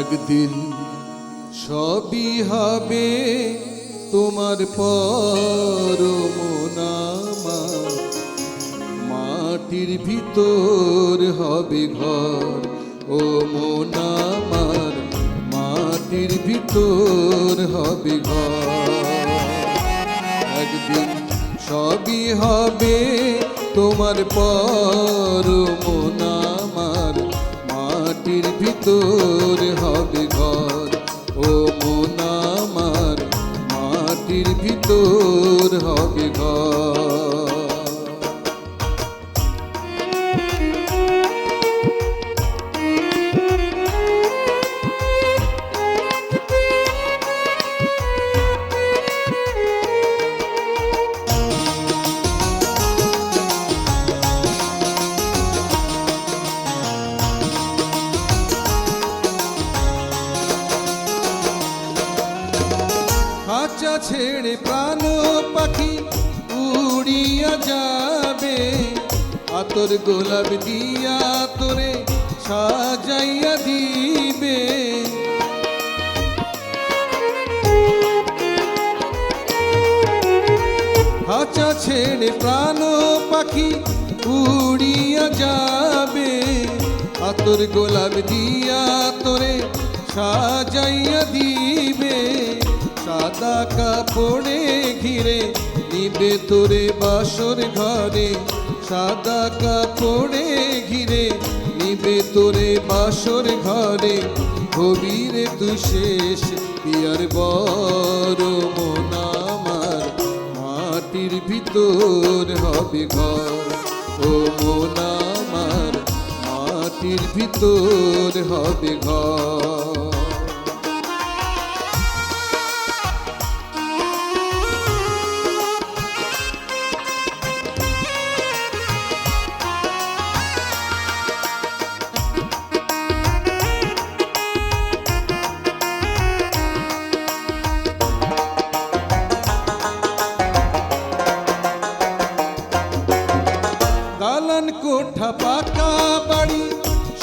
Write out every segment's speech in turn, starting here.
একদিন সবই হবে তোমার পর মোনামা মাটির ভিতর হবে ঘর ও মোনামার। মাটির ভিতর হবে ঘর। একদিন সবই হবে তোমার পর মোনামার মাটির ভিতর হবে ঘর। ও মন আমার মাটির ভিতর হবে খাঁচা ছেড়ে প্রাণ পাখি উড়িয়া যাবে। আতর গোলাপ দিয়া তোরে সাজাইয়া দিবে। খাঁচা ছেড়ে প্রাণ পাখি উড়িয়া যাবে। আতর গোলাপ দিয়া তোরে সাজাইয়া দিবে। সাদা কাপড়ে ঘিরে নিবে তোরে বাসর ঘরে। সাদা কাপড়ে ঘিরে নিবে তোরে বাসর ঘরে। গভীরে তুই শেষ পিয়ার বড় মোনামার মাটির ভিতর হবে ঘর। ও মোনামার মাটির ভিতর হবে ঘর। কোঠা পাকা বাড়ি,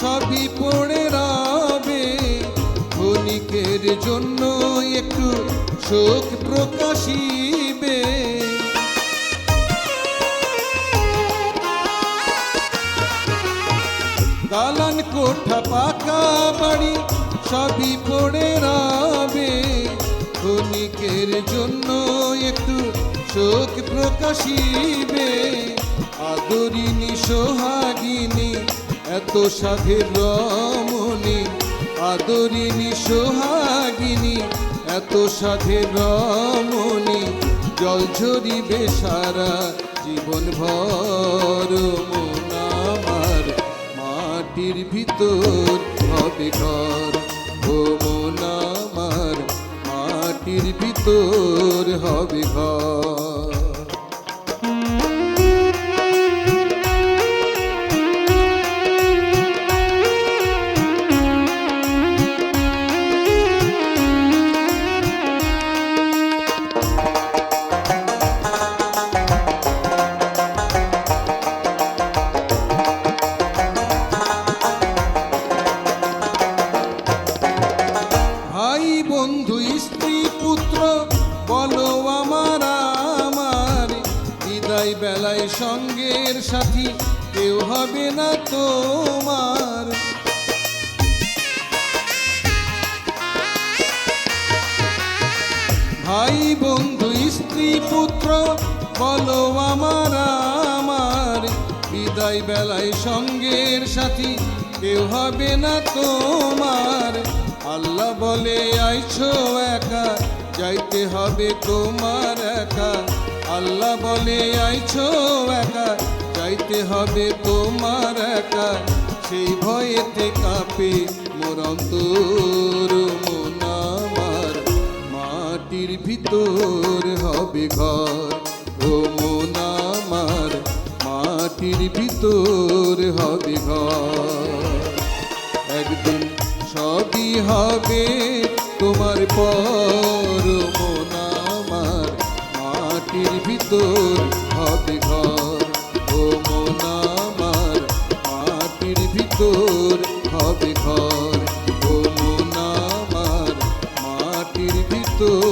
সবই পড়ে রবে। ক্ষণিকের জন্য একটু শোক প্রকাশিবে। দালান কোঠা পাকা বাড়ি, সবই পড়ে রবে। ক্ষণিকের জন্য একটু শোক প্রকাশিবে আদরিনী সোহাগিনী, এত সাধের রমণী। আদরিনী সোহাগিনী, এত সাধের রমণী। জল ঝরিবে সারা জীবন ভর মোনামার মাটির ভিতর হবে ঘর। ও মাটির ভিতর হবে ঘর। বিদায় বেলায় সঙ্গের সাথী, কেউ হবে না তোমার। ভাই, বন্ধু, স্ত্রী, পুত্র, বলো আমার আমার। বিদায় বেলায় সঙ্গের সাথী, কেউ হবে না তোমার। আল্লাহ বলে, আইছো একা, যাইতে হবে তোমার একা। আল্লাহ বলে, আইছো একা, যাইতে হবে তোমার একা। সেই ভয়েতে কাঁপে মোর অন্তর, মন আমার মাটির ভিতর হবে ঘর। ও মন আমার মাটির ভিতর হবে ঘর। একদিন সবই হবে তোমার পর মাটির ভিতর হবে ঘর। ও মন আমার, মাটির ভিতর হবে ঘর। ও মন আমার, মাটির ভিতর